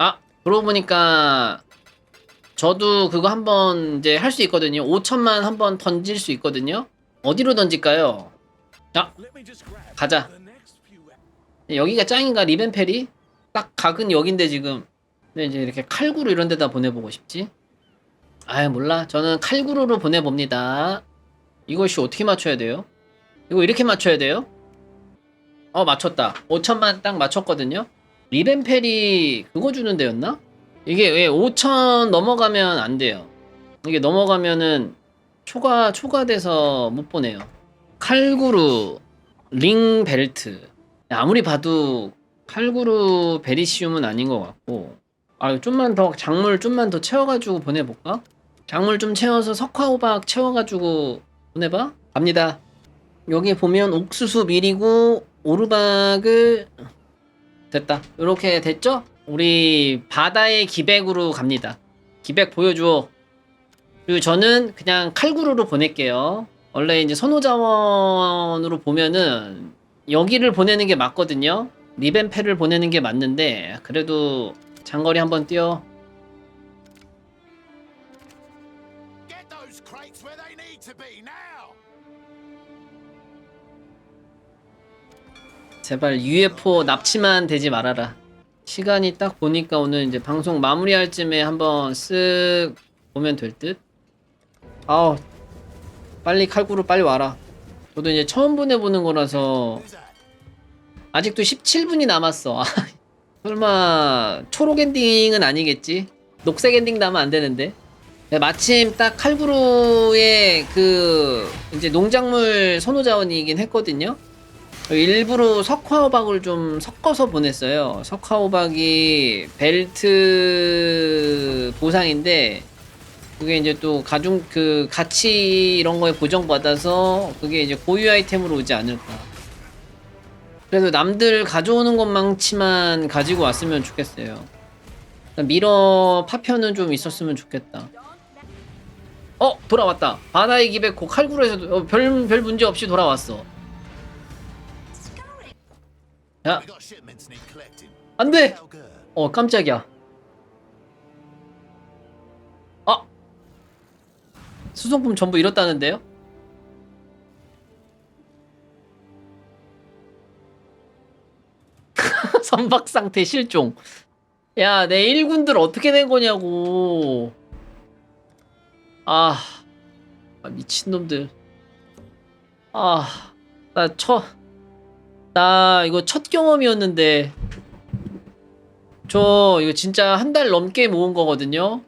아, 그러고 보니까 저도 그거 한번 이제 할 수 있거든요. 5천만 한번 던질 수 있거든요. 어디로 던질까요? 자, 가자. 여기가 짱인가 리벤페리? 딱 각은 여긴데 지금. 근데 이제 이렇게 칼구루 이런 데다 보내보고 싶지? 아유 몰라. 저는 칼구루로 보내봅니다. 이것이 어떻게 맞춰야 돼요? 이거 이렇게 맞춰야 돼요? 어 맞췄다. 5천만 딱 맞췄거든요. 리벤페리 그거 주는 데였나? 이게 왜 5천 넘어가면 안 돼요. 이게 넘어가면은 초과 초과돼서 못 보내요. 칼구루 링 벨트 아무리 봐도 칼구루 베리시움은 아닌 것 같고 아 좀만 더 작물 좀만 더 채워가지고 보내볼까? 작물 좀 채워서 석화호박 채워가지고 보내봐 갑니다 여기 보면 옥수수 밀이고 오르박을 됐다 이렇게 됐죠? 우리 바다의 기백으로 갑니다 기백 보여줘 그리고 저는 그냥 칼구루로 보낼게요 원래 이제 선호자원으로 보면은 여기를 보내는 게 맞거든요. 리벤페를 보내는 게 맞는데 그래도 장거리 한번 뛰어. 제발 UFO 납치만 되지 말아라. 시간이 딱 보니까 오늘 이제 방송 마무리할 쯤에 한번 쓱 보면 될 듯. 아우 빨리 칼구루 빨리 와라. 저도 이제 처음 보내보는 거라서? 아직도 17분이 남았어. 아, 설마 초록 엔딩은 아니겠지? 녹색 엔딩 나면 안 되는데. 네, 마침 딱 칼구루의 그 이제 농작물 선호자원이긴 했거든요. 일부러 석화호박을 좀 섞어서 보냈어요. 석화호박이 벨트 보상인데 그게 이제 또 가중 그 가치 이런 거에 보정받아서 그게 이제 고유 아이템으로 오지 않을까. 그래도 남들 가져오는 것만치만 가지고 왔으면 좋겠어요. 미러 파편은 좀 있었으면 좋겠다. 어 돌아왔다. 바다의 기백 고 칼구루에서도 어, 별, 별 문제 없이 돌아왔어. 야. 안돼. How good? 어 깜짝이야. 아 수송품 전부 잃었다는데요? 선박 상태 실종. 야, 내 1군들 어떻게 된 거냐고. 아, 아 미친놈들. 아, 나 첫, 나 이거 첫 경험이었는데. 저 이거 진짜 한 달 넘게 모은 거거든요.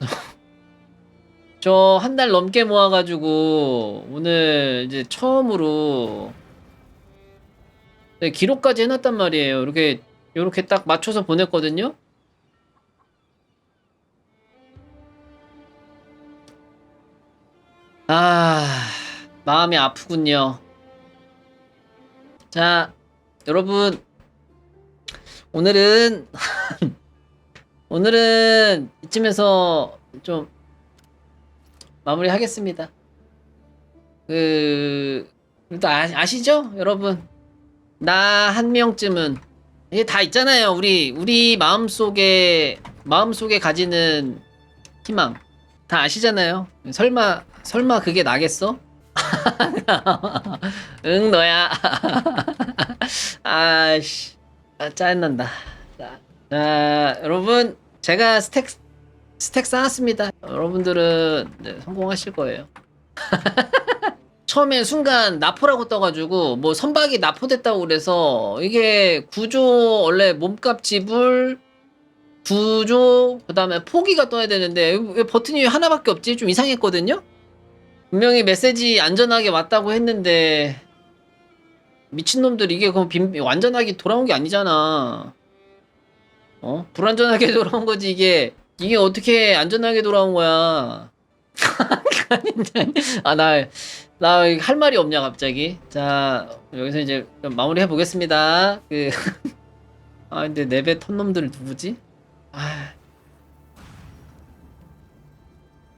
저 한 달 넘게 모아가지고 오늘 이제 처음으로 네, 기록까지 해놨단 말이에요. 이렇게 이렇게 딱 맞춰서 보냈거든요. 아 마음이 아프군요. 자 여러분 오늘은 오늘은 이쯤에서 좀 마무리 하겠습니다. 그 일단 아, 아시죠, 여러분? 나 한 명쯤은 이게 다 있잖아요. 우리 우리 마음 속에 마음 속에 가지는 희망 다 아시잖아요. 설마 설마 그게 나겠어? 응 너야. 아씨. 아, 짜증난다. 자, 자, 여러분, 제가 스택, 스택 쌓았습니다. 여러분들은 네, 성공하실 거예요. 처음에 순간 나포라고 떠가지고, 뭐 선박이 나포됐다고 그래서, 이게 구조, 원래 몸값 지불, 구조, 그 다음에 포기가 떠야 되는데, 왜 버튼이 하나밖에 없지? 좀 이상했거든요? 분명히 메시지 안전하게 왔다고 했는데, 미친놈들 이게 그럼 빈, 완전하게 돌아온 게 아니잖아. 어? 불안전하게 돌아온 거지 이게 이게 어떻게 안전하게 돌아온 거야? 아나 나 할 말이 없냐 갑자기? 자 여기서 이제 좀 마무리 해보겠습니다. 그 아 근데 내배 턴 놈들 누구지? 아